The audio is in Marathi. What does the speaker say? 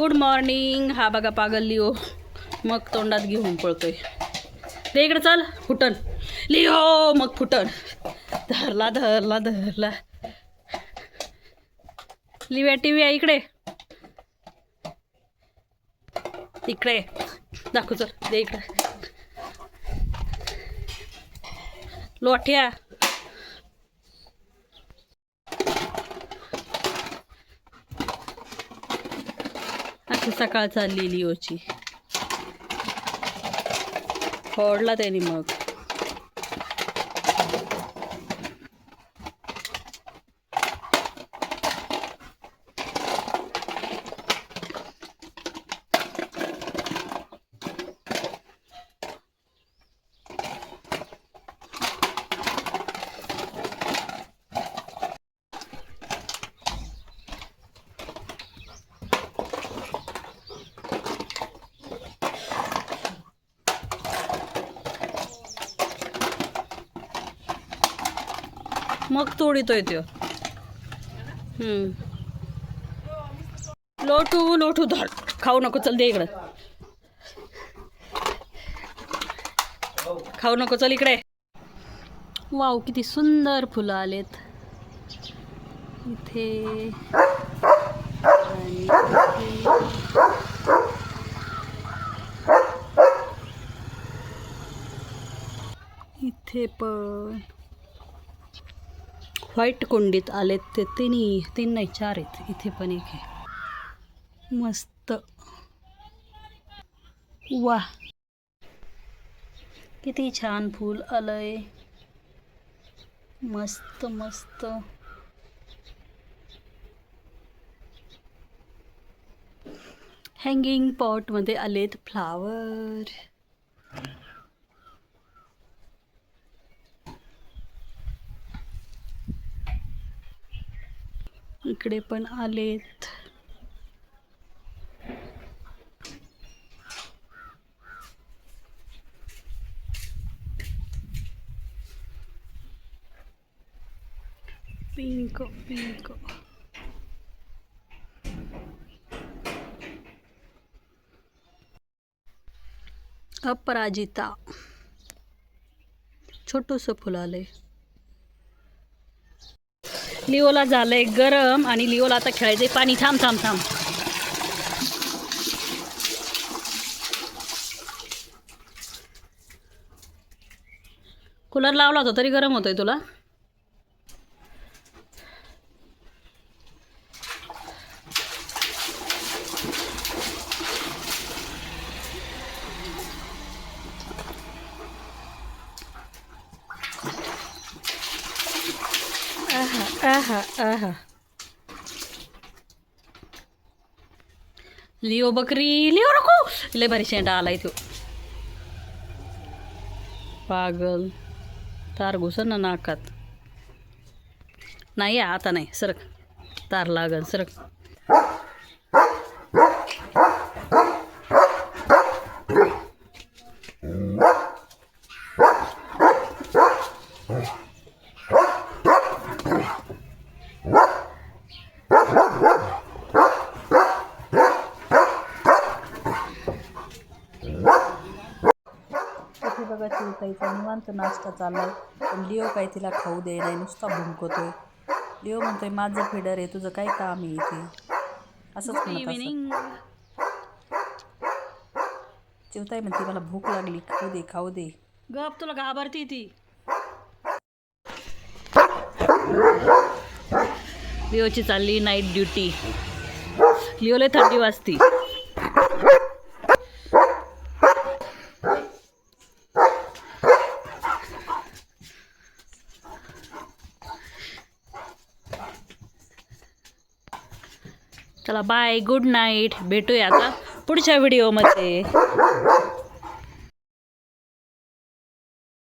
गुड मॉर्निंग हा बघा पागल लिओ. मग तोंडात घेऊन पळतोय. ते इकडे चल. फुटन. लिओ मग फुटन. धरला धरला धरला. लिव्या टी व्ही इकडे. इकडे. दाखव चल. दे इकडे. लोठ्या. अशी सकाळ चालली लिओची फोडला त्याने मग. मग तोडितोय तो लोटू लोटू धर. खाऊ नको चल दे इकडं. खाऊ नको चल इकडे. वाव किती सुंदर फुलं आलेत. इथे. इथे. इथे पण. व्हाईट कुंडीत आलेत ते तिन्ही तीन नाही चार आहेत. इथे पण एक आहे. मस्त. वा किती छान फूल आलंय. मस्त मस्त. हँगिंग पॉटमध्ये आलेत फ्लावर इकडे पण आलेत. Pink pink. अपराजिता. छोटंसं फुल आलंय. लिओला झालंय गरम आणि लिओला आता खेळायचंय. पाणी थांब थांब थांब. कूलर लावला होता तरी गरम होतोय तुला? आहा आहा आहा लिओ बकरी लिओ नको लय भारी शेंडा आलाय तो पागल तार घुसर ना नाकात नाही आता नाही सरक तार लागल सरक इथे बघा चिवताईचा निवांत नाश्ता चाललाय. पण लिओ काय तिला खाऊ दे नाही नुसता भुंकतोय. लिओ म्हणतोय माझं फिडर आहे तुझं काय काम आहे इथे? असंच. चिवताई म्हणते मला भूक लागली खाऊ दे खाऊ दे. गप तुला घाबरती ती. लिओची चालली नाईट ड्युटी लिओला थंडी वाजती. चला बाय गुड नाईट भेटूया आता पुढच्या व्हिडिओमध्ये